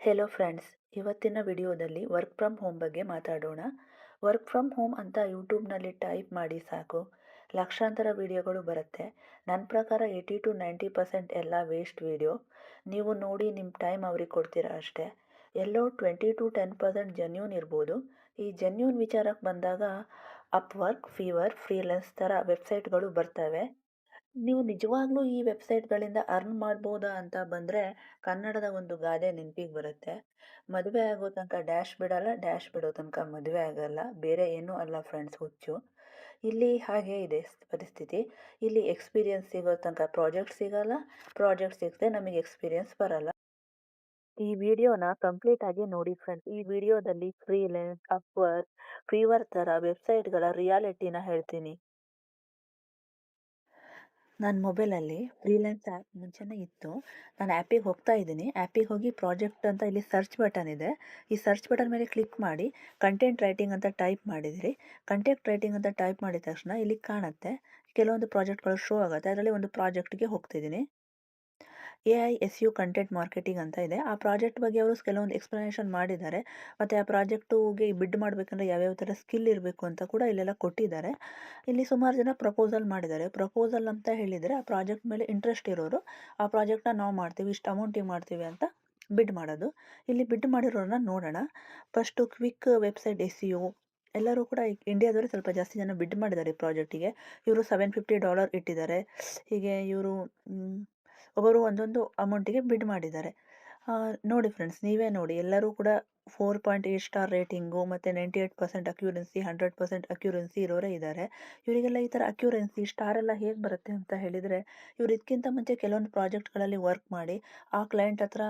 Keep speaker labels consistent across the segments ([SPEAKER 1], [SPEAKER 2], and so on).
[SPEAKER 1] Hello friends ಇವತ್ತಿನ ವಿಡಿಯೋದಲ್ಲಿ work from home ಬಗ್ಗೆ ಮಾತಾಡೋಣ. ವರ್ಕ್ ಫ್ರಮ್ ಹೋಮ್ ಅಂತ ಯೂಟ್ಯೂಬ್ನಲ್ಲಿ ಟೈಪ್ ಮಾಡಿ ಸಾಕು. ಲಕ್ಷಾಂತರ ವಿಡಿಯೋಗಳು ಬರುತ್ತೆ. ನನ್ನ ಪ್ರಕಾರ ಏಯ್ಟಿ ಟು ನೈಂಟಿ ಪರ್ಸೆಂಟ್ ಎಲ್ಲ ವೇಸ್ಟ್ ವಿಡಿಯೋ ನೀವು ನೋಡಿ ನಿಮ್ಮ ಟೈಮ್ ಅವ್ರಿಗೆ ಕೊಡ್ತೀರಾ ಅಷ್ಟೇ. ಎಲ್ಲೋ twenty to ten percent genuine ಇರ್ಬೋದು. ಈ ಜೆನ್ಯೂನ್ ವಿಚಾರಕ್ಕೆ ಬಂದಾಗ ಅಪ್ವರ್ಕ್ ಫೀವರ್ ಫ್ರೀಲೆನ್ಸ್ ಥರ ವೆಬ್ಸೈಟ್ಗಳು ಬರ್ತವೆ. ನೀವು ನಿಜವಾಗ್ಲೂ ಈ ವೆಬ್ಸೈಟ್ಗಳಿಂದ ಅರ್ನ್ ಮಾಡ್ಬೋದಾ ಅಂತ ಬಂದರೆ ಕನ್ನಡದ ಒಂದು ಗಾದೆ ನೆನಪಿಗೆ ಬರುತ್ತೆ. ಮದುವೆ ಆಗೋ ತನಕ ಡ್ಯಾಶ್ ಬಿಡಲ್ಲ, ಡ್ಯಾಶ್ ಬಿಡೋ ತನಕ ಮದುವೆ ಆಗಲ್ಲ. ಬೇರೆ ಏನೂ ಅಲ್ಲ ಫ್ರೆಂಡ್ಸ್, ಹುಚ್ಚು. ಇಲ್ಲಿ ಹಾಗೇ ಇದೆ ಪರಿಸ್ಥಿತಿ. ಇಲ್ಲಿ ಎಕ್ಸ್ಪೀರಿಯನ್ಸ್ ಸಿಗೋ ತನಕ ಪ್ರಾಜೆಕ್ಟ್ ಸಿಗಲ್ಲ, ಪ್ರಾಜೆಕ್ಟ್ ಸಿಗದೆ ನಮಗೆ ಎಕ್ಸ್ಪೀರಿಯನ್ಸ್ ಬರಲ್ಲ. ಈ ವಿಡಿಯೋನ ಕಂಪ್ಲೀಟ್ ಆಗಿ ನೋಡಿ ಫ್ರೆಂಡ್ಸ್. ಈ ವಿಡಿಯೋದಲ್ಲಿ ಫ್ರೀಲೆನ್ಸ್ ಅಪ್ವರ್ಕ್ ಫೀವರ್ ಥರ ವೆಬ್ಸೈಟ್ಗಳ ರಿಯಾಲಿಟಿನ ಹೇಳ್ತೀನಿ. ನನ್ನ ಮೊಬೈಲಲ್ಲಿ ಫ್ರೀಲೆನ್ಸ್ ಆ್ಯಪ್ ಮುಂಚೆನೇ ಇತ್ತು. ನಾನು ಆ್ಯಪಿಗೆ ಹೋಗ್ತಾ ಇದ್ದೀನಿ. ಆ್ಯಪಿಗೆ ಹೋಗಿ ಪ್ರಾಜೆಕ್ಟ್ ಅಂತ ಇಲ್ಲಿ ಸರ್ಚ್ ಬಟನ್ ಇದೆ. ಈ ಸರ್ಚ್ ಬಟನ್ ಮೇಲೆ ಕ್ಲಿಕ್ ಮಾಡಿ ಕಂಟೆಂಟ್ ರೈಟಿಂಗ್ ಅಂತ ಟೈಪ್ ಮಾಡಿದಿರಿ. ಕಂಟೆಂಟ್ ರೈಟಿಂಗ್ ಅಂತ ಟೈಪ್ ಮಾಡಿದ ತಕ್ಷಣ ಇಲ್ಲಿ ಕಾಣುತ್ತೆ. ಕೆಲವೊಂದು ಪ್ರಾಜೆಕ್ಟ್ಗಳು ಶೋ ಆಗುತ್ತೆ. ಅದರಲ್ಲಿ ಒಂದು ಪ್ರಾಜೆಕ್ಟ್ಗೆ ಹೋಗ್ತಿದ್ದೀನಿ. A I, S U content marketing ಅಂತ ಇದೆ. ಆ ಪ್ರಾಜೆಕ್ಟ್ ಬಗ್ಗೆ ಅವರು ಕೆಲವೊಂದು ಎಕ್ಸ್ಪ್ಲನೇಷನ್ ಮಾಡಿದ್ದಾರೆ. ಮತ್ತು ಆ ಪ್ರಾಜೆಕ್ಟುಗೆ ಬಿಡ್ ಮಾಡಬೇಕಂದ್ರೆ ಯಾವ್ಯಾವ ಥರ ಸ್ಕಿಲ್ ಇರಬೇಕು ಅಂತ ಕೂಡ ಇಲ್ಲೆಲ್ಲ ಕೊಟ್ಟಿದ್ದಾರೆ. ಇಲ್ಲಿ ಸುಮಾರು ಜನ ಪ್ರಪೋಸಲ್ ಮಾಡಿದ್ದಾರೆ. ಪ್ರಪೋಸಲ್ ಅಂತ ಹೇಳಿದರೆ ಆ ಪ್ರಾಜೆಕ್ಟ್ ಮೇಲೆ ಇಂಟ್ರೆಸ್ಟ್ ಇರೋರು, ಆ ಪ್ರಾಜೆಕ್ಟ್ನ ನಾವು ಮಾಡ್ತೀವಿ, ಇಷ್ಟು ಅಮೌಂಟಿಗೆ ಮಾಡ್ತೀವಿ ಅಂತ ಬಿಡ್ ಮಾಡೋದು. ಇಲ್ಲಿ ಬಿಡ್ ಮಾಡಿರೋರನ್ನ ನೋಡೋಣ. First quick website S U ಎಲ್ಲರೂ ಕೂಡ ಇಂಡಿಯಾದವರು ಸ್ವಲ್ಪ ಜಾಸ್ತಿ ಜನ ಬಿಡ್ ಮಾಡಿದ್ದಾರೆ ಈ ಪ್ರಾಜೆಕ್ಟಿಗೆ ಇವರು ಸೆವೆನ್ ಫಿಫ್ಟಿ ಡಾಲರ್ ಇಟ್ಟಿದ್ದಾರೆ. ಹೀಗೆ ಇವರು ಒಬ್ಬರು ಒಂದೊಂದು ಅಮೌಂಟಿಗೆ ಬಿಡ್ ಮಾಡಿದ್ದಾರೆ. ನೋಡಿ ಫ್ರೆಂಡ್ಸ್ ನೀವೇ ನೋಡಿ, ಎಲ್ಲರೂ ಕೂಡ four point eight star rating ಮತ್ತು ninety eight percent accuracy hundred percent accuracy ಇರೋರೇ ಇದ್ದಾರೆ. ಇವರಿಗೆಲ್ಲ ಈ ಥರ ಅಕ್ಯೂರೆನ್ಸಿ ಸ್ಟಾರ್ ಎಲ್ಲ ಹೇಗೆ ಬರುತ್ತೆ ಅಂತ ಹೇಳಿದರೆ, ಇವರು ಇದಕ್ಕಿಂತ ಮುಂಚೆ ಕೆಲವೊಂದು ಪ್ರಾಜೆಕ್ಟ್ಗಳಲ್ಲಿ ವರ್ಕ್ ಮಾಡಿ, ಆ ಕ್ಲೈಂಟ್ ಹತ್ರ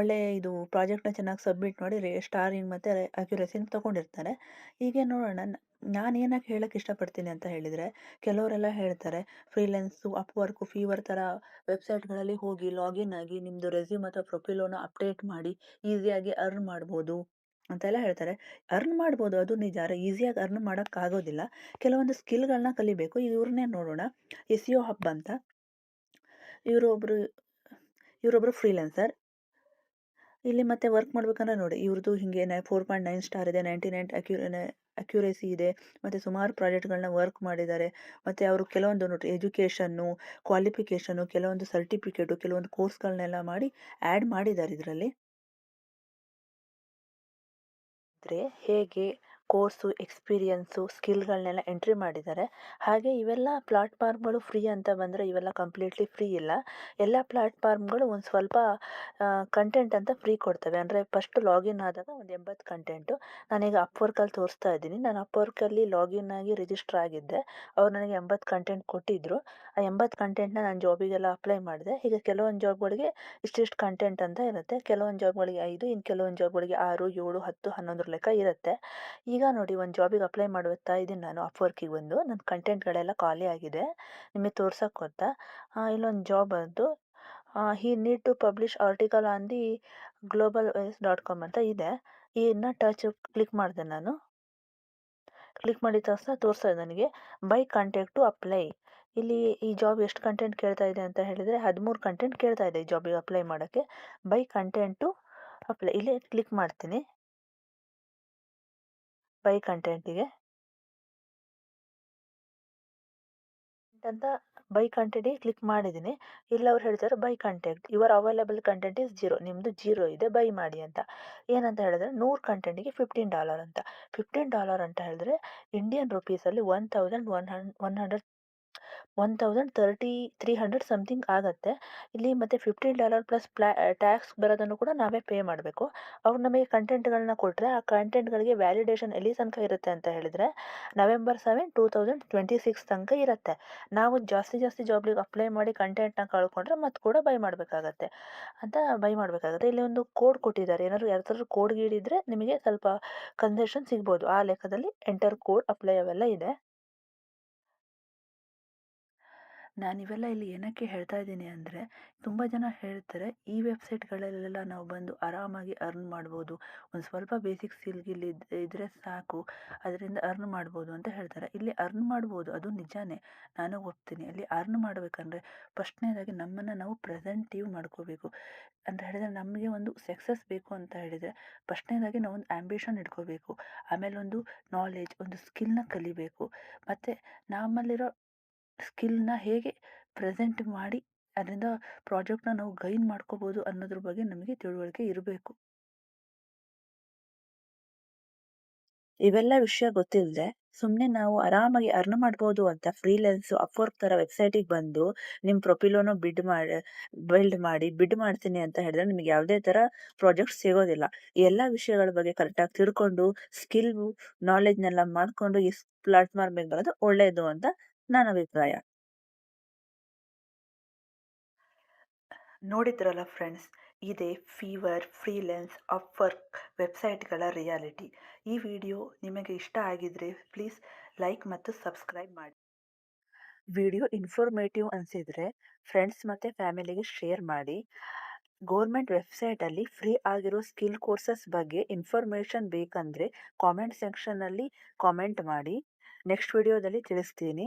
[SPEAKER 1] ಒಳ್ಳೆಯ ಇದು ಪ್ರಾಜೆಕ್ಟ್ನ ಚೆನ್ನಾಗಿ ಸಬ್ಮಿಟ್ ಮಾಡಿ ರೇ ಸ್ಟಾರಿಂಗ್ ಮತ್ತು ಅಕ್ಯುರಸಿನ ತೊಗೊಂಡಿರ್ತಾರೆ. ಹೀಗೆ ನೋಡೋಣ ನಾನು ಏನಕ್ಕೆ ಹೇಳಕ್ಕೆ ಇಷ್ಟಪಡ್ತೀನಿ ಅಂತ ಹೇಳಿದರೆ, ಕೆಲವರೆಲ್ಲ ಹೇಳ್ತಾರೆ ಫ್ರೀಲೆನ್ಸು ಅಪ್ವರ್ಕು ಫೀವರ್ ಥರ ವೆಬ್ಸೈಟ್ಗಳಲ್ಲಿ ಹೋಗಿ ಲಾಗಿನ್ ಆಗಿ ನಿಮ್ಮದು ರೆಸ್ಯೂಮ್ ಅಥವಾ ಪ್ರೊಫೈಲೋನ ಅಪ್ಡೇಟ್ ಮಾಡಿ ಈಸಿಯಾಗಿ ಅರ್ನ್ ಮಾಡ್ಬೋದು. ಅಂತೆಲ್ಲ ಹೇಳ್ತಾರೆ. ಅರ್ನ್ ಮಾಡ್ಬೋದು, ಅದು ನಿಜ. ಈಸಿಯಾಗಿ ಅರ್ನ್ ಮಾಡೋಕ್ಕಾಗೋದಿಲ್ಲ. ಕೆಲವೊಂದು ಸ್ಕಿಲ್ಗಳನ್ನ ಕಲಿಬೇಕು. ಇವ್ರನ್ನೇ ನೋಡೋಣ. ಎಸ್ ಯು ಹಬ್ ಅಂತ. ಇವರೊಬ್ಬರು ಇವರೊಬ್ಬರು ಫ್ರೀಲೆನ್ಸರ್ ಇಲ್ಲಿ ಮತ್ತೆ ವರ್ಕ್ ಮಾಡ್ಬೇಕಂದ್ರೆ ನೋಡಿ ಇವ್ರದ್ದು ಹಿಂಗೆ ಫೋರ್ ಪಾಯಿಂಟ್ ನೈನ್ ಸ್ಟಾರ್ ಇದೆ ನೈಂಟಿ ನೈನ್ ಅಕ್ಯೂರೆ ಅಕ್ಯುರೇಸಿ ಇದೆ, ಮತ್ತು ಸುಮಾರು ಪ್ರಾಜೆಕ್ಟ್ಗಳನ್ನ ವರ್ಕ್ ಮಾಡಿದ್ದಾರೆ, ಮತ್ತು ಅವರು ಕೆಲವೊಂದು ನೋಡಿ ಎಜುಕೇಷನ್ನು ಕ್ವಾಲಿಫಿಕೇಷನ್ನು ಕೆಲವೊಂದು ಸರ್ಟಿಫಿಕೇಟು ಕೆಲವೊಂದು ಕೋರ್ಸ್ಗಳನ್ನೆಲ್ಲ ಮಾಡಿ ಆ್ಯಡ್ ಮಾಡಿದ್ದಾರೆ ಇದರಲ್ಲಿ. ಹೇಗೆ ಕೋರ್ಸು, ಎಕ್ಸ್ಪೀರಿಯನ್ಸು ಸ್ಕಿಲ್ಗಳನ್ನೆಲ್ಲ ಎಂಟ್ರಿ ಮಾಡಿದ್ದಾರೆ. ಹಾಗೆ ಇವೆಲ್ಲ ಪ್ಲಾಟ್ಫಾರ್ಮ್ಗಳು ಫ್ರೀ ಅಂತ ಬಂದರೆ ಇವೆಲ್ಲ ಕಂಪ್ಲೀಟ್ಲಿ ಫ್ರೀ ಇಲ್ಲ. ಎಲ್ಲ ಪ್ಲಾಟ್ಫಾರ್ಮ್ಗಳು ಒಂದು ಸ್ವಲ್ಪ ಕಂಟೆಂಟ್ ಅಂತ ಫ್ರೀ ಕೊಡ್ತವೆ. ಅಂದರೆ ಫಸ್ಟ್ ಲಾಗಿನ್ ಆದಾಗ ಒಂದು ಎಂಬತ್ತು ಕಂಟೆಂಟು. ನಾನೀಗ ಅಪ್ವರ್ಕಲ್ಲಿ ತೋರಿಸ್ತಾ ಇದ್ದೀನಿ. ನಾನು ಅಪ್ವರ್ಕಲ್ಲಿ ಲಾಗಿನ್ ಆಗಿ ರಿಜಿಸ್ಟರ್ ಆಗಿದ್ದೆ. ಅವ್ರು ನನಗೆ ಎಂಬತ್ತು ಕಂಟೆಂಟ್ ಕೊಟ್ಟಿದ್ದರು ಆ ಎಂಬತ್ತು ಕಂಟೆಂಟ್ನ ನಾನು ಜಾಬಿಗೆಲ್ಲ ಅಪ್ಲೈ ಮಾಡಿದೆ. ಈಗ ಕೆಲವೊಂದು ಜಾಬ್ಗಳಿಗೆ ಇಷ್ಟಿಷ್ಟು ಕಂಟೆಂಟ್ ಅಂತ ಇರುತ್ತೆ. ಕೆಲವೊಂದು ಜಾಬ್ಗಳಿಗೆ ಐದು ಇನ್ನು ಕೆಲವೊಂದು ಜಾಬ್ಗಳಿಗೆ ಆರು, ಏಳು, ಹತ್ತು ಹನ್ನೊಂದರ ಲೆಕ್ಕ ಇರುತ್ತೆ. ಈಗ ನೋಡಿ ಒಂದು ಜಾಬಿಗೆ ಅಪ್ಲೈ ಮಾಡುತ್ತಾ ಇದ್ದೀನಿ ನಾನು ಅಪ್ವರ್ಕಿಗೆ ಬಂದು. ನನ್ನ ಕಂಟೆಂಟ್ಗಳೆಲ್ಲ ಖಾಲಿ ಆಗಿದೆ. ನಿಮಗೆ ತೋರ್ಸೋಕೆ ಗೊತ್ತಾ? ಇಲ್ಲೊಂದು ಜಾಬ್ ಅದು he need to publish article on the global wise dot com ಅಂತ ಇದೆ. ಇನ್ನು ಟಚ್ ಕ್ಲಿಕ್ ಮಾಡಿದೆ ನಾನು. ಕ್ಲಿಕ್ ಮಾಡಿದ ತಕ್ಷಣ ತೋರಿಸ್ತಾ ಇದೆ ನನಗೆ, ಬೈ ಕಾಂಟ್ಯಾಕ್ಟ್ ಟು ಅಪ್ಲೈ ಇಲ್ಲಿ ಈ ಜಾಬ್ ಎಷ್ಟು ಕಂಟೆಂಟ್ ಕೇಳ್ತಾ ಇದೆ ಅಂತ ಹೇಳಿದರೆ ಹದಿಮೂರು ಕಂಟೆಂಟ್ ಕೇಳ್ತಾ ಇದೆ ಈ ಜಾಬಿಗೆ ಅಪ್ಲೈ ಮಾಡೋಕ್ಕೆ. Buy content apply. ಇಲ್ಲಿ ಕ್ಲಿಕ್ ಮಾಡ್ತೀನಿ. ಬೈ ಕಂಟೆಂಟಿಗೆ. ಅಂತ ಬೈ ಕಂಟೆಂಟಿಗೆ ಕ್ಲಿಕ್ ಮಾಡಿದ್ದೀನಿ. ಇಲ್ಲಿ ಅವ್ರು ಹೇಳ್ತಾರೆ buy content. Your available content is zero ನಿಮ್ಮದು ಜೀರೋ ಇದೆ, ಬೈ ಮಾಡಿ ಅಂತ. ಏನಂತ ಹೇಳಿದ್ರೆ ನೂರು ಕಂಟೆಂಟಿಗೆ ಫಿಫ್ಟೀನ್ ಡಾಲರ್ ಅಂತ. ಫಿಫ್ಟೀನ್ ಡಾಲರ್ ಅಂತ ಹೇಳಿದ್ರೆ ಇಂಡಿಯನ್ ರುಪೀಸಲ್ಲಿ ಒನ್ ತೌಸಂಡ್ ಒನ್ ಹನ್ one hundred one thousand thirty three hundred something ಆಗುತ್ತೆ. ಇಲ್ಲಿ ಮತ್ತು ಫಿಫ್ಟೀನ್ ಡಾಲರ್ ಪ್ಲಸ್ ಪ್ಲಾ ಟ್ಯಾಕ್ಸ್ ಬರೋದನ್ನು ಕೂಡ ನಾವೇ ಪೇ ಮಾಡಬೇಕು. ಅವ್ರು ನಮಗೆ ಕಂಟೆಂಟ್ಗಳನ್ನ ಕೊಟ್ಟರೆ ಆ ಕಂಟೆಂಟ್ಗಳಿಗೆ ವ್ಯಾಲಿಡೇಷನ್ ಎಲ್ಲಿ ತನಕ ಇರುತ್ತೆ ಅಂತ ಹೇಳಿದರೆ November seven two thousand twenty six ತನಕ ಇರುತ್ತೆ. ನಾವು ಜಾಸ್ತಿ ಜಾಸ್ತಿ ಜಾಬ್ಲಿಗೆ ಅಪ್ಲೈ ಮಾಡಿ ಕಂಟೆಂಟ್ನ ಕಳ್ಕೊಂಡ್ರೆ ಮತ್ತೆ ಕೂಡ ಬೈ ಮಾಡಬೇಕಾಗತ್ತೆ. ಅಂತ ಬೈ ಮಾಡಬೇಕಾಗತ್ತೆ. ಇಲ್ಲಿ ಒಂದು ಕೋಡ್ ಕೊಟ್ಟಿದ್ದಾರೆ. ಏನಾದ್ರು ಯಾರಾದ್ರೂ ಕೋಡ್ ಗೀಡಿದ್ರೆ ನಿಮಗೆ ಸ್ವಲ್ಪ ಕನ್ಸೆಷನ್ ಸಿಗ್ಬೋದು. ಆ ಲೆಕ್ಕದಲ್ಲಿ ಎಂಟರ್ ಕೋಡ್ ಅಪ್ಲೈ ಅವೆಲ್ಲ ಇದೆ. ನಾನಿವೆಲ್ಲ ಇಲ್ಲಿ ಏನಕ್ಕೆ ಹೇಳ್ತಾ ಇದ್ದೀನಿ ಅಂದರೆ, ತುಂಬ ಜನ ಹೇಳ್ತಾರೆ ಈ ವೆಬ್ಸೈಟ್ಗಳಲ್ಲೆಲ್ಲ ನಾವು ಬಂದು ಆರಾಮಾಗಿ ಅರ್ನ್ ಮಾಡ್ಬೋದು. ಒಂದು ಸ್ವಲ್ಪ ಬೇಸಿಕ್ ಸ್ಕಿಲ್ ಗಿಲ್ ಇದ್ ಇದ್ದರೆ ಸಾಕು, ಅದರಿಂದ ಅರ್ನ್ ಮಾಡ್ಬೋದು ಅಂತ ಹೇಳ್ತಾರೆ. ಇಲ್ಲಿ ಅರ್ನ್ ಮಾಡ್ಬೋದು ಅದು ನಿಜಾನೇ. ನಾನು ಒಪ್ತೀನಿ. ಅಲ್ಲಿ ಅರ್ನ್ ಮಾಡಬೇಕಂದ್ರೆ ಫಸ್ಟ್ನೇದಾಗಿ ನಮ್ಮನ್ನು ನಾವು ಪ್ರೆಸೆಂಟಿವ್ ಮಾಡ್ಕೋಬೇಕು. ಅಂತ ಹೇಳಿದರೆ ನಮಗೆ ಒಂದು ಸಕ್ಸಸ್ ಬೇಕು ಅಂತ ಹೇಳಿದರೆ ಫಸ್ಟ್ನೇದಾಗಿ ನಾವು ಒಂದು ಆ್ಯಂಬಿಷನ್ ಇಟ್ಕೋಬೇಕು. ಆಮೇಲೆ ಒಂದು ನಾಲೆಜ್ ಒಂದು ಸ್ಕಿಲ್ನ ಕಲಿಬೇಕು. ಮತ್ತು ನಮ್ಮಲ್ಲಿರೋ ಸ್ಕಿಲ್ನ ಹೇಗೆ ಪ್ರೆಸೆಂಟ್ ಮಾಡಿ ಅದರಿಂದ ಪ್ರಾಜೆಕ್ಟ್ನ ನಾವು ಗೈನ್ ಮಾಡ್ಕೋಬೋದು ಅನ್ನೋದ್ರ ಬಗ್ಗೆ ನಮಗೆ ತಿಳುವಳಿಕೆ ಇರಬೇಕು. ಇವೆಲ್ಲ ವಿಷಯ ಗೊತ್ತಿಲ್ಲದೆ ಸುಮ್ಮನೆ ನಾವು ಆರಾಮಾಗಿ ಅರ್ನ್ ಮಾಡ್ಬೋದು ಅಂತ ಫ್ರೀಲ್ಯಾನ್ಸು ಅಪ್ವರ್ಕ್ ವೆಬ್ಸೈಟ್ ವೆಬ್ಸೈಟಿಗೆ ಬಂದು ನಿಮ್ಮ ಪ್ರೊಫಿಲೋನು ಬಿಡ್ ಮಾಡಿ, ಬಿಲ್ಡ್ ಮಾಡಿ, ಬಿಡ್ ಮಾಡ್ತೀನಿ ಅಂತ ಹೇಳಿದ್ರೆ ನಿಮಗೆ ಯಾವುದೇ ತರ ಪ್ರಾಜೆಕ್ಟ್ ಸಿಗೋದಿಲ್ಲ. ಎಲ್ಲ ವಿಷಯಗಳ ಬಗ್ಗೆ ಕರೆಕ್ಟಾಗಿ ತಿಳ್ಕೊಂಡು ಸ್ಕಿಲ್ ನಾಲೆಜ್ನೆಲ್ಲ ಮಾಡಿಕೊಂಡು ಈ ಪ್ಲಾಟ್ಫಾರ್ಮ್ ಮೇಲೆ ಬರೋದು ಒಳ್ಳೆಯದು ಅಂತ ನನ್ನ ಅಭಿಪ್ರಾಯ. ನೋಡಿದ್ರಲ್ಲ ಫ್ರೆಂಡ್ಸ್, ಇದೇ ಫೀವರ್, ಫ್ರೀಲೆನ್ಸ್, ಅಪ್ವರ್ಕ್ ವೆಬ್ಸೈಟ್ಗಳ ರಿಯಾಲಿಟಿ. ಈ ವಿಡಿಯೋ ನಿಮಗೆ ಇಷ್ಟ ಆಗಿದ್ರೆ ಪ್ಲೀಸ್ ಲೈಕ್ ಮತ್ತು ಸಬ್ಸ್ಕ್ರೈಬ್ ಮಾಡಿ. ವಿಡಿಯೋ ಇನ್ಫಾರ್ಮೇಟಿವ್ ಅನಿಸಿದರೆ ಫ್ರೆಂಡ್ಸ್ ಮತ್ತು ಫ್ಯಾಮಿಲಿಗೆ ಶೇರ್ ಮಾಡಿ. ಗೋರ್ಮೆಂಟ್ ವೆಬ್ಸೈಟಲ್ಲಿ ಫ್ರೀ ಆಗಿರೋ ಸ್ಕಿಲ್ ಕೋರ್ಸಸ್ ಬಗ್ಗೆ ಇನ್ಫಾರ್ಮೇಷನ್ ಬೇಕಂದರೆ ಕಾಮೆಂಟ್ ಸೆಕ್ಷನ್ನಲ್ಲಿ ಕಾಮೆಂಟ್ ಮಾಡಿ. ನೆಕ್ಸ್ಟ್ ವಿಡಿಯೋದಲ್ಲಿ ತಿಳಿಸ್ತೀನಿ.